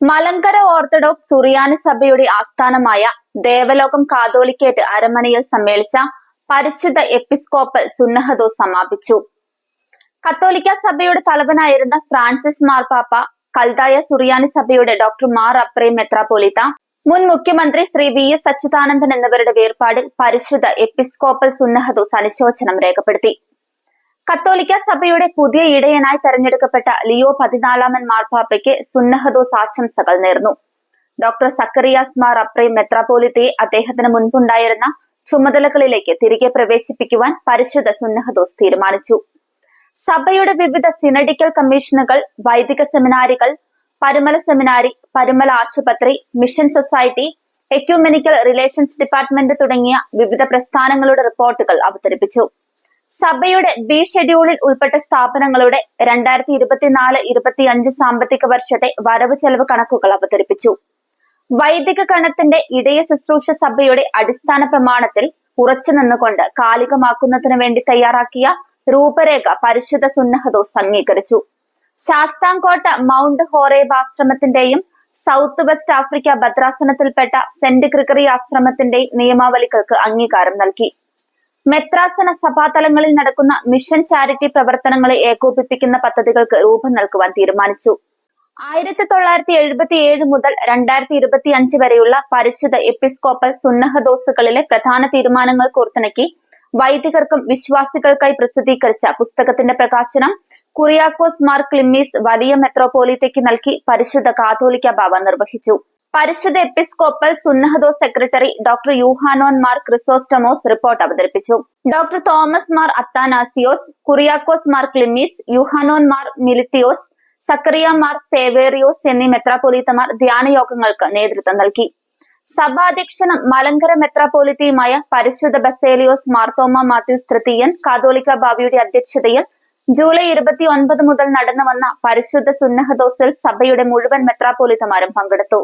Malankara orthodox സുറിയാനി സഭയുടെ ആസ്ഥാനമായ Devalokam catholicate അരമനയിൽ സമ്മേളിച്ച പരിശുദ്ധ എപ്പിസ്കോപ്പൽ സുന്നഹദോ സമാപിച്ചു. കത്തോലിക്ക സഭയുടെ തലവനായിരുന്ന ഫ്രാൻസിസ് മാർപാപ്പ കൽതായ സുറിയാനി സഭയുടെ ഡോക്ടർ മാർ അപ്രേ മെത്രാപോലിത്ത മുൻ മുഖ്യമന്ത്രി ശ്രീ വി എസ് അച്യുതാനന്ദൻ എന്നിവരുടെ വേർപാടിൽ പരിശുദ്ധ എപ്പിസ്കോപ്പൽ സുന്നഹദോസ് അനുശോചനം രേഖപ്പെടുത്തി. കത്തോലിക്ക സഭയുടെ പുതിയ ഇടയനായി തെരഞ്ഞെടുക്കപ്പെട്ട ലിയോ പതിനാലാമൻ മാർപ്പാപ്പയ്ക്ക് സുന്നഹദോസ് ആശംസകൾ നേർന്നു. ഡോക്ടർ സക്കറിയാസ് മാർ അപ്രൈ മെത്രാപോലിത്തയെ അദ്ദേഹത്തിന് മുൻപുണ്ടായിരുന്ന ചുമതലകളിലേക്ക് തിരികെ പ്രവേശിപ്പിക്കുവാൻ പരിശുദ്ധ സുന്നഹദോസ് തീരുമാനിച്ചു. സഭയുടെ വിവിധ സിനഡിക്കൽ കമ്മീഷനുകൾ വൈദിക സെമിനാരികൾ പരുമല സെമിനാരി പരുമല ആശുപത്രി mission society ecumenical relations department തുടങ്ങിയ വിവിധ പ്രസ്ഥാനങ്ങളുടെ റിപ്പോർട്ടുകൾ അവതരിപ്പിച്ചു. സഭയുടെ ബി ഷെഡ്യൂളിൽ ഉൾപ്പെട്ട സ്ഥാപനങ്ങളുടെ രണ്ടായിരത്തി ഇരുപത്തിനാല് ഇരുപത്തി അഞ്ച് സാമ്പത്തിക വർഷത്തെ വരവ് ചെലവ് കണക്കുകൾ അവതരിപ്പിച്ചു. വൈദിക കണത്തിന്റെ ഇടയ ശുശ്രൂഷ സഭയുടെ അടിസ്ഥാന പ്രമാണത്തിൽ ഉറച്ചു നിന്നുകൊണ്ട് കാലികമാക്കുന്നതിന് വേണ്ടി തയ്യാറാക്കിയ രൂപരേഖ പരിശുദ്ധ സുന്നഹദോസ് അംഗീകരിച്ചു ശാസ്താംകോട്ട മൗണ്ട് ഹോറേബ് ആശ്രമത്തിന്റെയും സൗത്ത് വെസ്റ്റ് ആഫ്രിക്ക ഭദ്രാസനത്തിൽപ്പെട്ട സെന്റ് ഗ്രിഗറി ആശ്രമത്തിന്റെയും നിയമാവലികൾക്ക് അംഗീകാരം നൽകി. മെത്രാസന സഭാതലങ്ങളിൽ നടക്കുന്ന മിഷൻ ചാരിറ്റി പ്രവർത്തനങ്ങളെ ഏകോപിപ്പിക്കുന്ന പദ്ധതികൾക്ക് രൂപം നൽകുവാൻ തീരുമാനിച്ചു. ആയിരത്തി തൊള്ളായിരത്തി എഴുപത്തി ഏഴ് മുതൽ രണ്ടായിരത്തി ഇരുപത്തി അഞ്ച് വരെയുള്ള പരിശുദ്ധ എപ്പിസ്കോപ്പൽ സുന്നഹദോസുകളിലെ പ്രധാന തീരുമാനങ്ങൾ കോർത്തിണക്കി വൈദികർക്കും വിശ്വാസികൾക്കായി പ്രസിദ്ധീകരിച്ച പുസ്തകത്തിന്റെ പ്രകാശനം കുറിയാക്കോസ് മാർ ക്ലിമ്മീസ് വലിയ മെത്രോപോലിത്തയ്ക്ക് നൽകി പരിശുദ്ധ കാതോലിക്ക ബാബ നിർവഹിച്ചു. പരിശുദ്ധ episcopal സുന്നഹദോ secretary doctor Yuhanon Mar Chrysostomos report അവതരിപ്പിച്ചു. ഡോക്ടർ തോമസ് മാർ അത്താനാസിയോസ് കുറിയാക്കോസ് മാർ ക്ലിമീസ് യുഹാനോൻ മാർ മിലിത്തിയോസ് സക്രിയ മാർ സേവേറിയോസ് എന്നീ മെത്രാപോലീത്തമാർ ധ്യാനയോഗങ്ങൾക്ക് നേതൃത്വം നൽകി. സഭാധ്യക്ഷനും മലങ്കര മെത്രാപോലിത്തയുമായ പരിശുദ്ധ ബസേലിയോസ് മാർത്തോമ മാത്യൂസ് തൃതീയൻ കാതോലിക്ക ബാബിയുടെ അധ്യക്ഷതയിൽ ജൂലൈ ഇരുപത്തി ഒൻപത് മുതൽ നടന്നു വന്ന പരിശുദ്ധ സുന്നഹദോസിൽ സഭയുടെ മുഴുവൻ മെത്രാപോലിത്തമാരും പങ്കെടുത്തു.